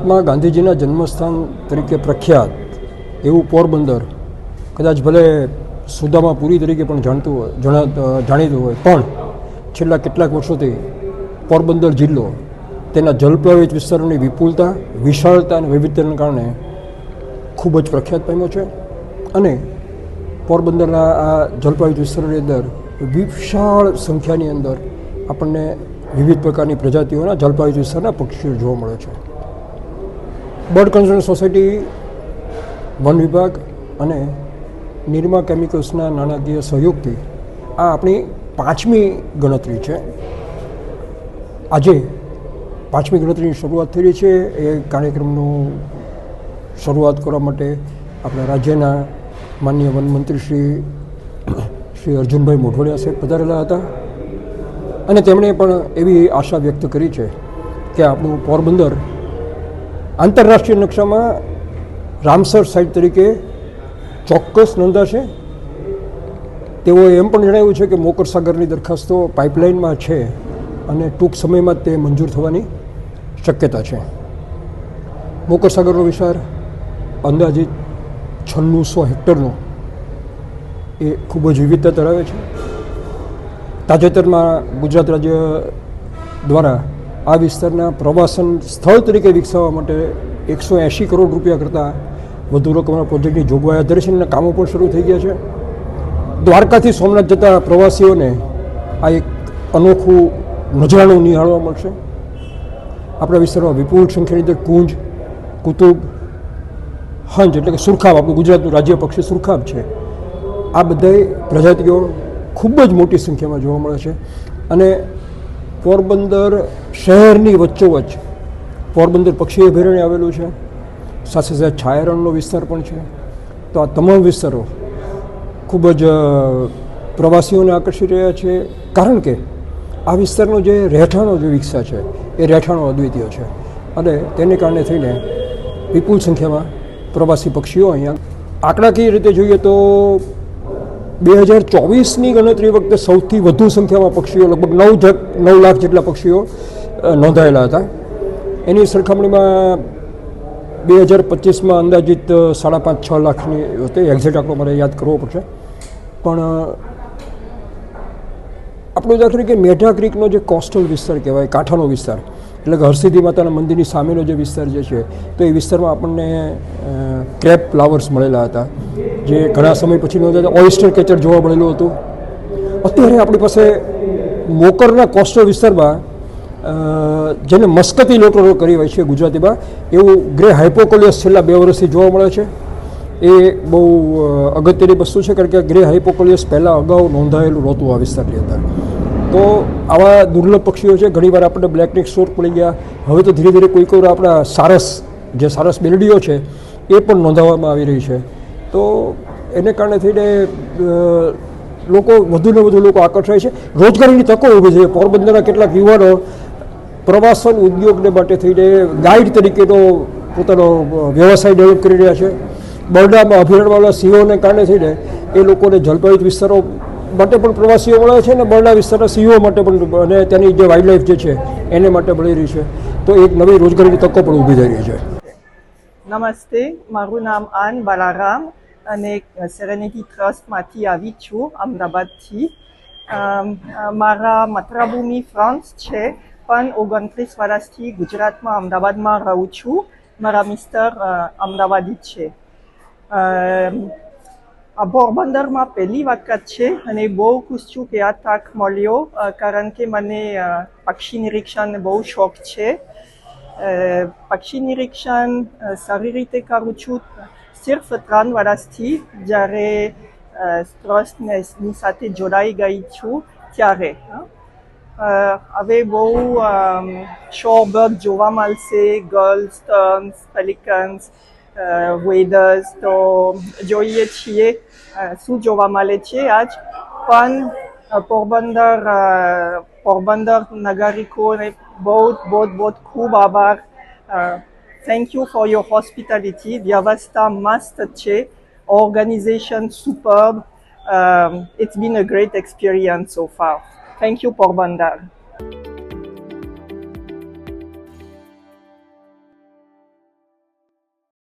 મહાત્મા ગાંધીજીના જન્મસ્થાન તરીકે પ્રખ્યાત એવું પોરબંદર, કદાચ ભલે સુદામા પુરી તરીકે પણ જાણતું હોય જાણીતું હોય, પણ છેલ્લા કેટલાક વર્ષોથી પોરબંદર જિલ્લો તેના જલપ્રવાહિત વિસ્તારોની વિપુલતા, વિશાળતા અને વૈવિધ્યને કારણે ખૂબ જ પ્રખ્યાત પામ્યો છે અને પોરબંદરના આ જલપ્રવાહિત વિસ્તારોની અંદર વિશાળ સંખ્યાની અંદર આપણને વિવિધ પ્રકારની પ્રજાતિઓના જલપ્રવાહિત વિસ્તારના પક્ષીઓ જોવા મળે છે. બર્ડ કન્ઝર્વેશન સોસાયટી, વન વિભાગ અને નિર્મા કેમિકલ્સના નાણાકીય સહયોગથી આ આપણી પાંચમી ગણતરી છે. આજે પાંચમી ગણતરીની શરૂઆત થઈ રહી છે. એ કાર્યક્રમનું શરૂઆત કરવા માટે આપણા રાજ્યના માનનીય વનમંત્રી શ્રી શ્રી અર્જુનભાઈ મોઢવાડિયા સાહેબ પધારેલા હતા. અને તેમણે પણ એવી આશા વ્યક્ત કરી છે કે આપણું પોરબંદર આંતરરાષ્ટ્રીય નકશામાં રામસર સાઇટ તરીકે ચોક્કસ નોંધાશે. તેઓએ એમ પણ જણાવ્યું છે કે મોકર સાગરની દરખાસ્તો પાઇપલાઇનમાં છે અને ટૂંક સમયમાં તે મંજૂર થવાની શક્યતા છે. મોકર સાગરનો વિસ્તાર અંદાજિત છન્નુંસો હેક્ટરનો એ ખૂબ જ વિવિધતા ધરાવે છે. તાજેતરમાં ગુજરાત રાજ્ય દ્વારા આ વિસ્તારના પ્રવાસન સ્થળ તરીકે વિકસાવવા માટે એકસો એંશી કરોડ રૂપિયા કરતાં વધુ રકમના પ્રોજેક્ટની જોગવાઈ આધારે છે અને કામો પણ શરૂ થઈ ગયા છે. દ્વારકાથી સોમનાથ જતા પ્રવાસીઓને આ એક અનોખું નજરાણું નિહાળવા મળશે. આપણા વિસ્તારમાં વિપુલ સંખ્યાની અંદર કુંજ, કુતુબ, હંજ એટલે કે સુરખાબ, આપણું ગુજરાતનું રાજ્ય પક્ષી સુરખાબ છે. આ બધાય પ્રજાતિઓ ખૂબ જ મોટી સંખ્યામાં જોવા મળે છે. અને પોરબંદર શહેરની વચ્ચોવચ્ચ પોરબંદર પક્ષી અભયારણ્ય આવેલું છે. સાથે સાથે છાયારણનો વિસ્તાર પણ છે. તો આ તમામ વિસ્તારો ખૂબ જ પ્રવાસીઓને આકર્ષી રહ્યા છે. કારણ કે આ વિસ્તારનો જે રહેઠાણો જે વિકસ્યા છે, એ રહેઠાણો અદ્વિતીય છે. અને તેને કારણે થઈને વિપુલ સંખ્યામાં પ્રવાસી પક્ષીઓ અહીંયા આંકડાકીય રીતે જોઈએ તો બે હજાર ચોવીસની ગણતરી વખતે સૌથી વધુ સંખ્યામાં પક્ષીઓ, લગભગ નવ જ નવ લાખ જેટલા પક્ષીઓ નોંધાયેલા હતા. એની સરખામણીમાં બે હજાર પચીસમાં અંદાજિત સાડા પાંચ, છ લાખની હતી એક્ઝેક્ટ આંકડો મારે યાદ કરવો પડશે. પણ આપણું આપણો દાખલા કે મેઢા ક્રિકનો જે કોસ્ટલ વિસ્તાર કહેવાય, કાંઠાનો વિસ્તાર, એટલે કે હરસિદ્ધિ માતાના મંદિરની સામેનો જે વિસ્તાર જે છે, તો એ વિસ્તારમાં આપણને ક્રેપ ફ્લાવર્સ મળેલા હતા. જે ઘણા સમય પછી નોંધાતા ઓઇસ્ટર કેચર જોવા મળેલું હતું. અત્યારે આપણી પાસે મોકરના કોસ્ટો વિસ્તારમાં જેને મસ્કતી લોટરો કરી હોય છે ગુજરાતીમાં, એવું ગ્રે હાઇપોકોલિયસ છેલ્લા બે વર્ષથી જોવા મળે છે. એ બહુ અગત્યની વસ્તુ છે, કારણ કે ગ્રે હાઇપોકોલિયસ પહેલાં અગાઉ નોંધાયેલું નહોતું આ વિસ્તારની અંદર. તો આવા દુર્લભ પક્ષીઓ છે, ઘણીવાર આપણને બ્લેકનેક શોર્ટ મળી ગયા. હવે તો ધીરે ધીરે કોઈ કોઈ આપણા સારસ, જે સારસ બેલડીઓ છે, એ પણ નોંધાવવામાં આવી રહી છે. તો એને કારણે થઈને લોકો વધુને વધુ લોકો આકર્ષાય છે. રોજગારીની તકો ઊભી છે પોરબંદરના કેટલાક યુવાનો પ્રવાસન ઉદ્યોગને માટે થઈને ગાઈડ તરીકેનો પોતાનો વ્યવસાય ડેવલપ કરી રહ્યા છે. બરડામાં અભયારણ્યવાળા સિંહોને કારણે થઈને એ લોકોને જલપાયુત વિસ્તારો માટે પણ પ્રવાસીઓ મળે છે અને બરડા વિસ્તારના સિંહો માટે પણ, અને તેની જે વાઇલ્ડ જે છે, એને માટે મળી રહી છે. તો એક નવી રોજગારીની તકો પણ ઊભી થઈ રહી છે. નમસ્તે. મારું નામ આન બાલારામ. અને સેરેનિટી ટ્રસ્ટમાંથી આવી છું, અમદાવાદથી. મારા મથરાભૂમિ ફ્રાન્સ છે, પણ ઓગણત્રીસ વર્ષથી ગુજરાતમાં, અમદાવાદમાં રહું છું. મારા મિસ્ટર અમદાવાદી છે. આ પોરબંદરમાં પહેલી વખત છે અને બહુ ખુશ છું કે આ તક મળ્યો કારણ કે મને પક્ષી નિરીક્ષણ બહુ શોખ છે. પક્ષી નિરીક્ષણ સારી રીતે કરું છું. સિર્ફ ત્રણ વર્ષથી જ્યારે અ, ટ્રસ્ટની સાથે જોડાઈ ગઈ છું ત્યારે. હવે બહુ શોબર્ગ જોવા મળશે ગર્લ્સ ટર્ન્સ પેલિકન્સ વેધર્સ તો જોઈએ છીએ શું જોવા મળે છે આજ પણ પોરબંદર પોરબંદર નાગરિકોને બહુ બહુ બહુ ખૂબ આભાર Thank you for your hospitality. The Avasta Master Che organization, superb. Um, it's been a great experience so far. Thank you, Porbandar.